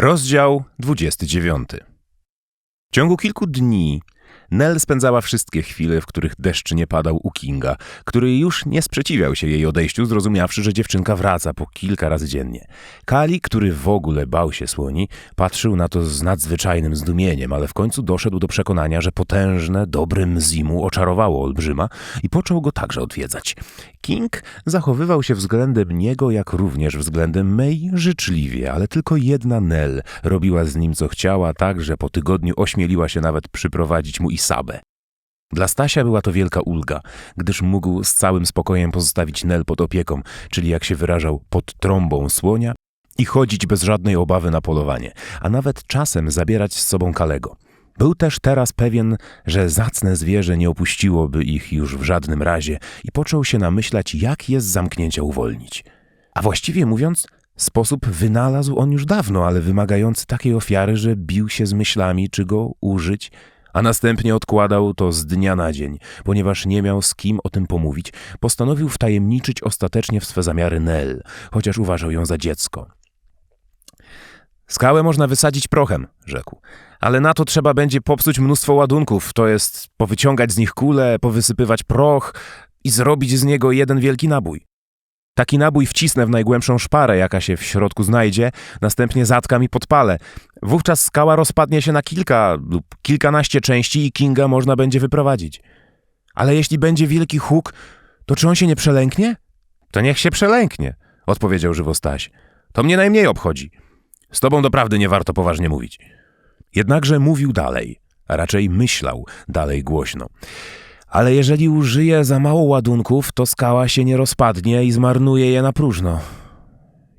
Rozdział 29. W ciągu kilku dni Nell spędzała wszystkie chwile, w których deszcz nie padał u Kinga, który już nie sprzeciwiał się jej odejściu, zrozumiawszy, że dziewczynka wraca po kilka razy dziennie. Kali, który w ogóle bał się słoni, patrzył na to z nadzwyczajnym zdumieniem, ale w końcu doszedł do przekonania, że potężne, dobre Mzimu oczarowało olbrzyma i począł go także odwiedzać. King zachowywał się względem niego, jak również względem May życzliwie, ale tylko jedna Nell robiła z nim co chciała, tak, że po tygodniu ośmieliła się nawet przyprowadzić mu Isabę. Dla Stasia była to wielka ulga, gdyż mógł z całym spokojem pozostawić Nel pod opieką, czyli jak się wyrażał, pod trąbą słonia i chodzić bez żadnej obawy na polowanie, a nawet czasem zabierać z sobą Kalego. Był też teraz pewien, że zacne zwierzę nie opuściłoby ich już w żadnym razie i począł się namyślać, jak je z zamknięcia uwolnić. A właściwie mówiąc, sposób wynalazł on już dawno, ale wymagający takiej ofiary, że bił się z myślami, czy go użyć, a następnie odkładał to z dnia na dzień, ponieważ nie miał z kim o tym pomówić, postanowił wtajemniczyć ostatecznie w swe zamiary Nell, chociaż uważał ją za dziecko. Skałę można wysadzić prochem, rzekł, ale na to trzeba będzie popsuć mnóstwo ładunków, to jest powyciągać z nich kule, powysypywać proch i zrobić z niego jeden wielki nabój. Taki nabój wcisnę w najgłębszą szparę, jaka się w środku znajdzie, następnie zatkam i podpalę. Wówczas skała rozpadnie się na kilka lub kilkanaście części i Kinga można będzie wyprowadzić. Ale jeśli będzie wielki huk, to czy on się nie przelęknie? To niech się przelęknie, odpowiedział żywo Staś. To mnie najmniej obchodzi. Z tobą doprawdy nie warto poważnie mówić. Jednakże mówił dalej, a raczej myślał dalej głośno. Ale jeżeli użyje za mało ładunków, to skała się nie rozpadnie i zmarnuje je na próżno.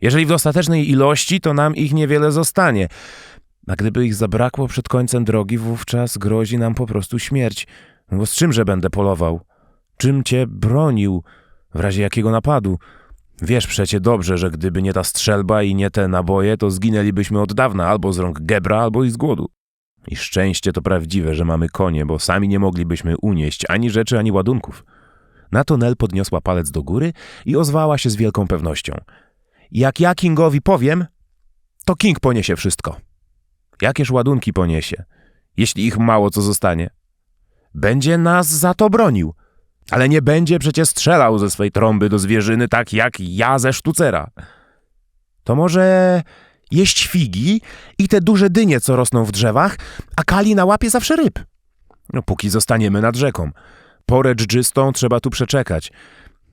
Jeżeli w dostatecznej ilości, to nam ich niewiele zostanie. A gdyby ich zabrakło przed końcem drogi, wówczas grozi nam po prostu śmierć. No bo z czymże będę polował? Czym cię bronił w razie jakiego napadu? Wiesz przecie dobrze, że gdyby nie ta strzelba i nie te naboje, to zginęlibyśmy od dawna albo z rąk Gebra, albo i z głodu. I szczęście to prawdziwe, że mamy konie, bo sami nie moglibyśmy unieść ani rzeczy, ani ładunków. Na to Nel podniosła palec do góry i ozwała się z wielką pewnością. Jak ja Kingowi powiem, to King poniesie wszystko. Jakież ładunki poniesie, jeśli ich mało co zostanie? Będzie nas za to bronił, ale nie będzie przecie strzelał ze swej trąby do zwierzyny tak jak ja ze sztucera. To może jeść figi i te duże dynie, co rosną w drzewach, a Kali na łapie zawsze ryb. No, póki zostaniemy nad rzeką. Porę dżdżystą trzeba tu przeczekać,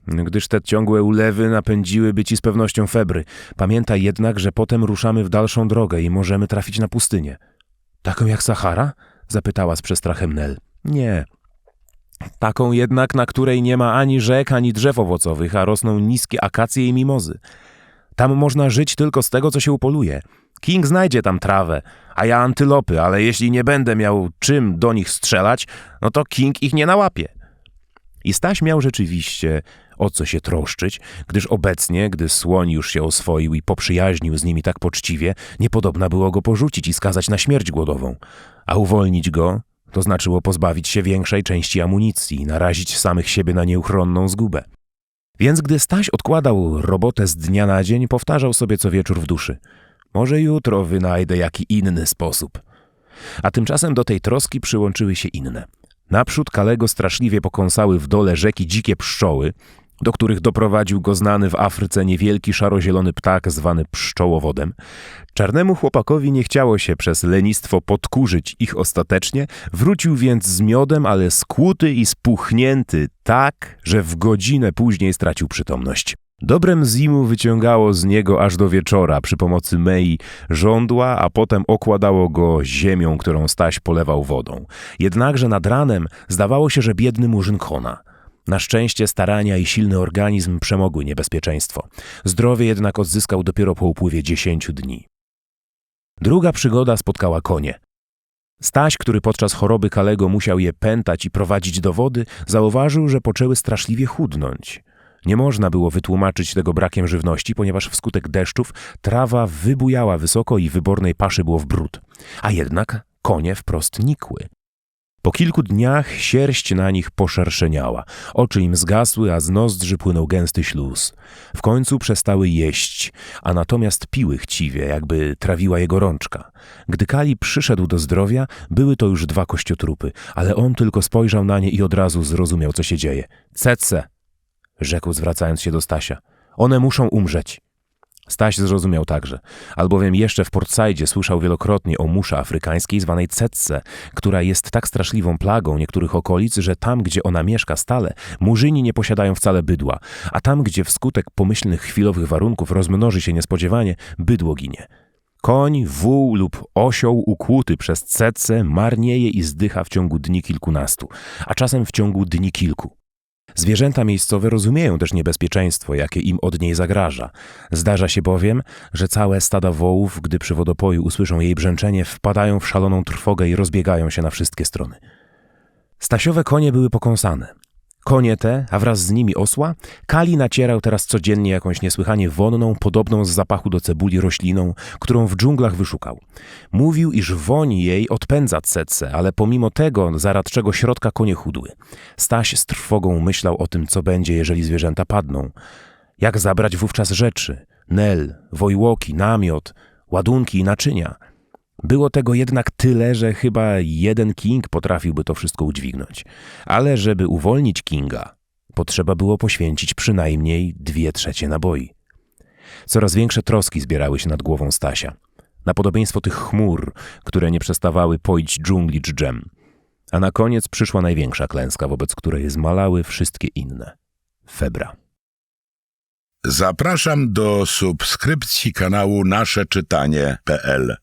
gdyż te ciągłe ulewy napędziłyby ci z pewnością febry. Pamiętaj jednak, że potem ruszamy w dalszą drogę i możemy trafić na pustynię. Taką jak Sahara? zapytała z przestrachem Nel. Nie. Taką jednak, na której nie ma ani rzek, ani drzew owocowych, a rosną niskie akacje i mimozy. Tam można żyć tylko z tego, co się upoluje. King znajdzie tam trawę, a ja antylopy, ale jeśli nie będę miał czym do nich strzelać, no to King ich nie nałapie. I Staś miał rzeczywiście o co się troszczyć, gdyż obecnie, gdy słoń już się oswoił i poprzyjaźnił z nimi tak poczciwie, niepodobna było go porzucić i skazać na śmierć głodową. A uwolnić go, to znaczyło pozbawić się większej części amunicji i narazić samych siebie na nieuchronną zgubę. Więc gdy Staś odkładał robotę z dnia na dzień, powtarzał sobie co wieczór w duszy. Może jutro wynajdę jaki inny sposób. A tymczasem do tej troski przyłączyły się inne. Naprzód Kalego straszliwie pokąsały w dole rzeki dzikie pszczoły, do których doprowadził go znany w Afryce niewielki szarozielony ptak zwany pszczołowodem. Czarnemu chłopakowi nie chciało się przez lenistwo podkurzyć ich ostatecznie, wrócił więc z miodem, ale skłuty i spuchnięty tak, że w godzinę później stracił przytomność. Dobrem zimu wyciągało z niego aż do wieczora przy pomocy mei żądła, a potem okładało go ziemią, którą Staś polewał wodą. Jednakże nad ranem zdawało się, że biedny murzyn kona. Na szczęście starania i silny organizm przemogły niebezpieczeństwo. Zdrowie jednak odzyskał dopiero po upływie dziesięciu dni. Druga przygoda spotkała konie. Staś, który podczas choroby Kalego musiał je pętać i prowadzić do wody, zauważył, że poczęły straszliwie chudnąć. Nie można było wytłumaczyć tego brakiem żywności, ponieważ wskutek deszczów trawa wybujała wysoko i wybornej paszy było w brud. A jednak konie wprost nikły. Po kilku dniach sierść na nich poszerszeniała, oczy im zgasły, a z nozdrzy płynął gęsty śluz. W końcu przestały jeść, a natomiast piły chciwie, jakby trawiła jego rączka. Gdy Kali przyszedł do zdrowia, były to już dwa kościotrupy, ale on tylko spojrzał na nie i od razu zrozumiał, co się dzieje. Cece! rzekł zwracając się do Stasia. One muszą umrzeć. Staś zrozumiał także, albowiem jeszcze w Portsaidzie słyszał wielokrotnie o musze afrykańskiej zwanej cetce, która jest tak straszliwą plagą niektórych okolic, że tam, gdzie ona mieszka stale, murzyni nie posiadają wcale bydła, a tam, gdzie wskutek pomyślnych chwilowych warunków rozmnoży się niespodziewanie, bydło ginie. Koń, wół lub osioł ukłuty przez cetce marnieje i zdycha w ciągu dni kilkunastu, a czasem w ciągu dni kilku. Zwierzęta miejscowe rozumieją też niebezpieczeństwo, jakie im od niej zagraża. Zdarza się bowiem, że całe stada wołów, gdy przy wodopoju usłyszą jej brzęczenie, wpadają w szaloną trwogę i rozbiegają się na wszystkie strony. Stasiowe konie były pokąsane. Konie te, a wraz z nimi osła, Kali nacierał teraz codziennie jakąś niesłychanie wonną, podobną z zapachu do cebuli rośliną, którą w dżunglach wyszukał. Mówił, iż woń jej odpędza cece, ale pomimo tego zaradczego środka konie chudły. Staś z trwogą myślał o tym, co będzie, jeżeli zwierzęta padną. Jak zabrać wówczas rzeczy? Nel, wojłoki, namiot, ładunki i naczynia – było tego jednak tyle, że chyba jeden King potrafiłby to wszystko udźwignąć. Ale żeby uwolnić Kinga, potrzeba było poświęcić przynajmniej dwie trzecie naboi. Coraz większe troski zbierały się nad głową Stasia. Na podobieństwo tych chmur, które nie przestawały poić dżungli dżdżem. A na koniec przyszła największa klęska, wobec której zmalały wszystkie inne. Febra. Zapraszam do subskrypcji kanału nasze czytanie.pl